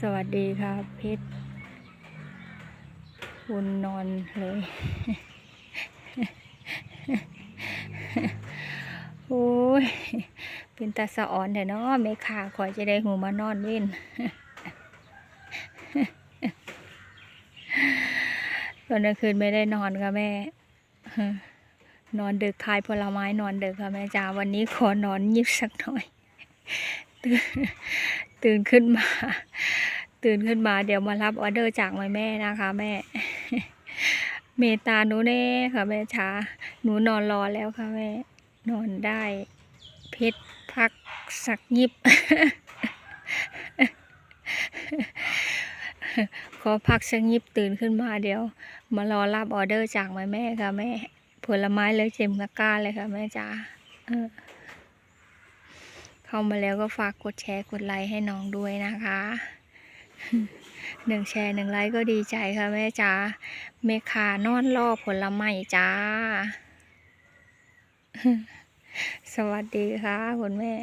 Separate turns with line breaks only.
สวัสดีค่ะเพชรคุณนอนเลย โอ้ย เป็นตาสะอ่อนแต่เนาะไม่ขาคอจะได้หูมานอนเว้นตอนกลางคืนไม่ได้นอนค่ะแม่ นอนดึกคายผลไม้นอนดึกค่ะแม่จ๋าวันนี้ขอนอนยิบสักหน่อย ตื่นตื่นขึ้นมา ตื่นขึ้นมาเดี๋ยวมารับออเดอร์จากแม่แม่นะคะแม่ เมตาหนูแน่ค่ะแม่ช้าหนูนอนรอแล้วค่ะแม่ นอนได้เพชรพักสักยิบ ขอพักสักยิบตื่นขึ้นมาเดี๋ยว มารอรับออเดอร์จากแม่แม่ค่ะแม่ ผลไม้เลยเจมตะก้าเลยค่ะแม่จ๋าเออ เข้ามาแล้วก็ฝากกดแชร์กดไลค์ให้น้องด้วยนะคะหนึ่งแชร์หนึ่งไลค์ก็ดีใจค่ะแม่จ๋าเมคานอนรอผลไม้จ้า สวัสดีค่ะคุณแม่